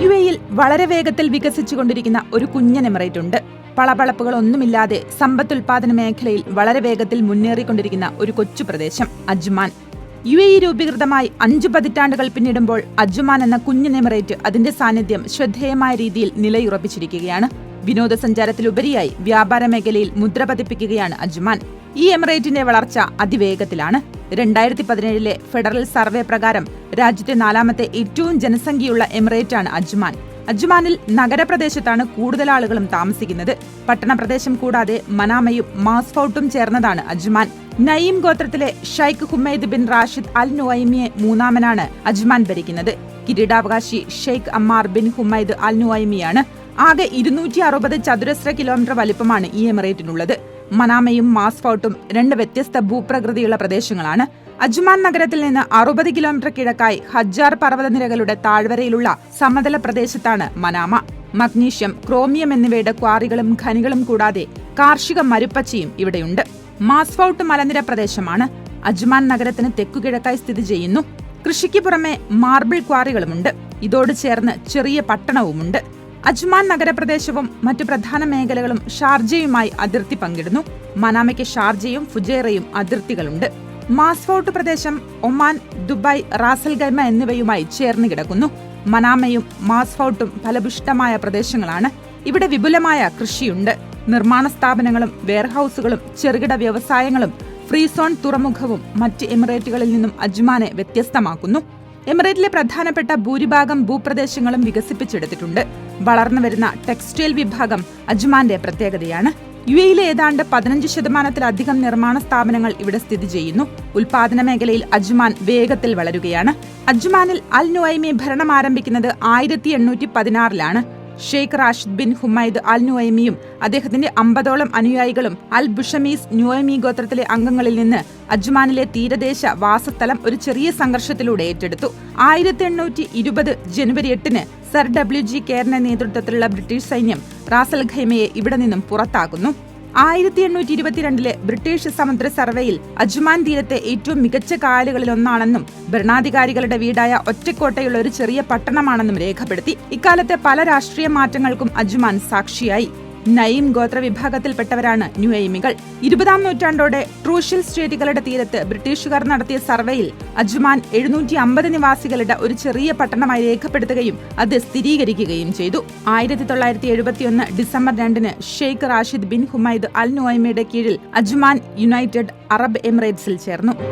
U എയിൽ വളരെ വേഗത്തിൽ വികസിച്ചുകൊണ്ടിരിക്കുന്ന ഒരു കുഞ്ഞൻ എമിറേറ്റ് ഉണ്ട്. പളപളപ്പുകളൊന്നുമില്ലാതെ സമ്പത്തുൽപാദന മേഖലയിൽ വളരെ വേഗത്തിൽ മുന്നേറിക്കൊണ്ടിരിക്കുന്ന ഒരു കൊച്ചു പ്രദേശം അജ്മാൻ. യു എ രൂപീകൃതമായി അഞ്ചു പതിറ്റാണ്ടുകൾ പിന്നിടുമ്പോൾ അജ്മാൻ എന്ന കുഞ്ഞൻ എമിറേറ്റ് അതിന്റെ സാന്നിധ്യം ശ്രദ്ധേയമായ രീതിയിൽ നിലയുറപ്പിച്ചിരിക്കുകയാണ്. വിനോദസഞ്ചാരത്തിലുപരിയായി വ്യാപാര മേഖലയിൽ മുദ്ര പതിപ്പിക്കുകയാണ് അജ്മാൻ. ഈ എമിറേറ്റിന്റെ വളർച്ച അതിവേഗത്തിലാണ്. രണ്ടായിരത്തി പതിനേഴിലെ ഫെഡറൽ സർവേ പ്രകാരം രാജ്യത്തെ നാലാമത്തെ ഏറ്റവും ജനസംഖ്യയുള്ള എമിറേറ്റാണ് അജ്മാൻ. അജ്മാനിൽ നഗരപ്രദേശത്താണ് കൂടുതൽ ആളുകളും താമസിക്കുന്നത്. പട്ടണപ്രദേശം കൂടാതെ മനാമയും മാസ്ഫൌട്ടും ചേർന്നതാണ് അജ്മാൻ. നയീം ഗോത്രത്തിലെ Sheikh Humaid bin Rashid Al നുവൈമിയെ മൂന്നാമനാണ് അജ്മാൻ ഭരിക്കുന്നത്. കിരീടാവകാശി Sheikh Ammar bin Humaid Al നുവൈമിയാണ് ആകെ ഇരുന്നൂറ്റി അറുപത് ചതുരശ്ര കിലോമീറ്റർ വലിപ്പമാണ് ഈ എമിറേറ്റിനുള്ളത്. മനാമയും മാസ്ഫൌട്ടും രണ്ട് വ്യത്യസ്ത ഭൂപ്രകൃതിയുള്ള പ്രദേശങ്ങളാണ്. അജ്മാൻ നഗരത്തിൽ നിന്ന് അറുപത് കിലോമീറ്റർ കിഴക്കായി ഹജ്ജാർ പർവതനിരകളുടെ താഴ്വരയിലുള്ള സമതല പ്രദേശത്താണ് മനാമ. മഗ്നീഷ്യം ക്രോമിയം എന്നിവയുടെ ക്വാറികളും ഖനികളും കൂടാതെ കാർഷിക മരുപ്പച്ചയും ഇവിടെയുണ്ട്. മാസ്ഫൌട്ട് മലനിര പ്രദേശമാണ്. അജ്മാൻ നഗരത്തിന് തെക്കുകിഴക്കായി സ്ഥിതി ചെയ്യുന്നു. കൃഷിക്ക് പുറമെ മാർബിൾ ക്വാറികളുമുണ്ട്. ഇതോട് ചേർന്ന് ചെറിയ പട്ടണവുമുണ്ട്. അജ്മാൻ നഗരപ്രദേശവും മറ്റു പ്രധാന മേഖലകളും ഷാർജയുമായി അതിർത്തി പങ്കിടുന്നു. മനാമയ്ക്ക് ഷാർജയും ഫുജേറയും അതിർത്തികളുണ്ട്. മാസ്ഫോർട്ട് പ്രദേശം ഒമാൻ ദുബായ് റാസൽഗൈമ എന്നിവയുമായി ചേർന്ന് കിടക്കുന്നു. മനാമയും മാസ്ഫോർട്ടും ഫലഭുഷ്ടമായ പ്രദേശങ്ങളാണ്. ഇവിടെ വിപുലമായ കൃഷിയുണ്ട്. നിർമ്മാണ സ്ഥാപനങ്ങളും വെയർഹൌസുകളും ചെറുകിട വ്യവസായങ്ങളും ഫ്രീ സോൺ തുറമുഖവും മറ്റ് എമിറേറ്റുകളിൽ നിന്നും അജ്മാനെ വ്യത്യസ്തമാക്കുന്നു. എമിറേറ്റിലെ പ്രധാനപ്പെട്ട ഭൂരിഭാഗം ഭൂപ്രദേശങ്ങളും വികസിപ്പിച്ചെടുത്തിട്ടുണ്ട്. വളർന്നു വരുന്ന ടെക്സ്റ്റൈൽ വിഭാഗം അജ്മാന്റെ പ്രത്യേകതയാണ്. യു എയിലെ ഏതാണ്ട് പതിനഞ്ച് ശതമാനത്തിലധികം നിർമ്മാണ സ്ഥാപനങ്ങൾ ഇവിടെ സ്ഥിതി ചെയ്യുന്നു. ഉൽപാദന മേഖലയിൽ അജ്മാൻ വേഗത്തിൽ വളരുകയാണ്. അജ്മാനിൽ അൽ നുവൈമി ഭരണം ആരംഭിക്കുന്നത് ആയിരത്തി എണ്ണൂറ്റി പതിനാറിലാണ്. Sheikh Rashid bin Humaid Al നുഐമിയും അദ്ദേഹത്തിന്റെ അമ്പതോളം അനുയായികളും അൽ ബുഷമീസ് നുഐമി ഗോത്രത്തിലെ അംഗങ്ങളിൽ നിന്ന് അജ്മാനിലെ തീരദേശ വാസസ്ഥലം ഒരു ചെറിയ സംഘർഷത്തിലൂടെ ഏറ്റെടുത്തു. ആയിരത്തി എണ്ണൂറ്റി ഇരുപത് ജനുവരി എട്ടിന് സർ ഡബ്ല്യു ജി കെയറിന്റെ നേതൃത്വത്തിലുള്ള ബ്രിട്ടീഷ് സൈന്യം റാസൽ ഖൈമയെ ഇവിടെ നിന്നും പുറത്താക്കുന്നു. ആയിരത്തി എണ്ണൂറ്റി ഇരുപത്തിരണ്ടിലെ ബ്രിട്ടീഷ് സമുദ്ര സർവേയിൽ അജ്മാൻ തീരത്തെ ഏറ്റവും മികച്ച കായലുകളിലൊന്നാണെന്നും ഭരണാധികാരികളുടെ വീടായ ഒറ്റക്കോട്ടയുള്ള ഒരു ചെറിയ പട്ടണമാണെന്നും രേഖപ്പെടുത്തി. ഇക്കാലത്തെ പല രാഷ്ട്രീയ മാറ്റങ്ങൾക്കും അജ്മാൻ സാക്ഷിയായി. നയീം ഗോത്ര വിഭാഗത്തിൽപ്പെട്ടവരാണ് എയിമികൾ. ഇരുപതാം നൂറ്റാണ്ടോടെ ട്രൂഷ്യൽ സ്റ്റേറ്റുകളുടെ തീരത്ത് ബ്രിട്ടീഷുകാർ നടത്തിയ സർവേയിൽ അജ്മാൻ എഴുന്നൂറ്റി അമ്പത് നിവാസികളുടെ ഒരു ചെറിയ പട്ടണമായി രേഖപ്പെടുത്തുകയും അത് സ്ഥിരീകരിക്കുകയും ചെയ്തു. ആയിരത്തി തൊള്ളായിരത്തി എഴുപത്തിയൊന്ന് ഡിസംബർ രണ്ടിന് Sheikh Rashid bin Humaid Al നുഐമയുടെ കീഴിൽ അജ്മാൻ യുണൈറ്റഡ് അറബ് എമിറേറ്റ്സിൽ ചേർന്നു.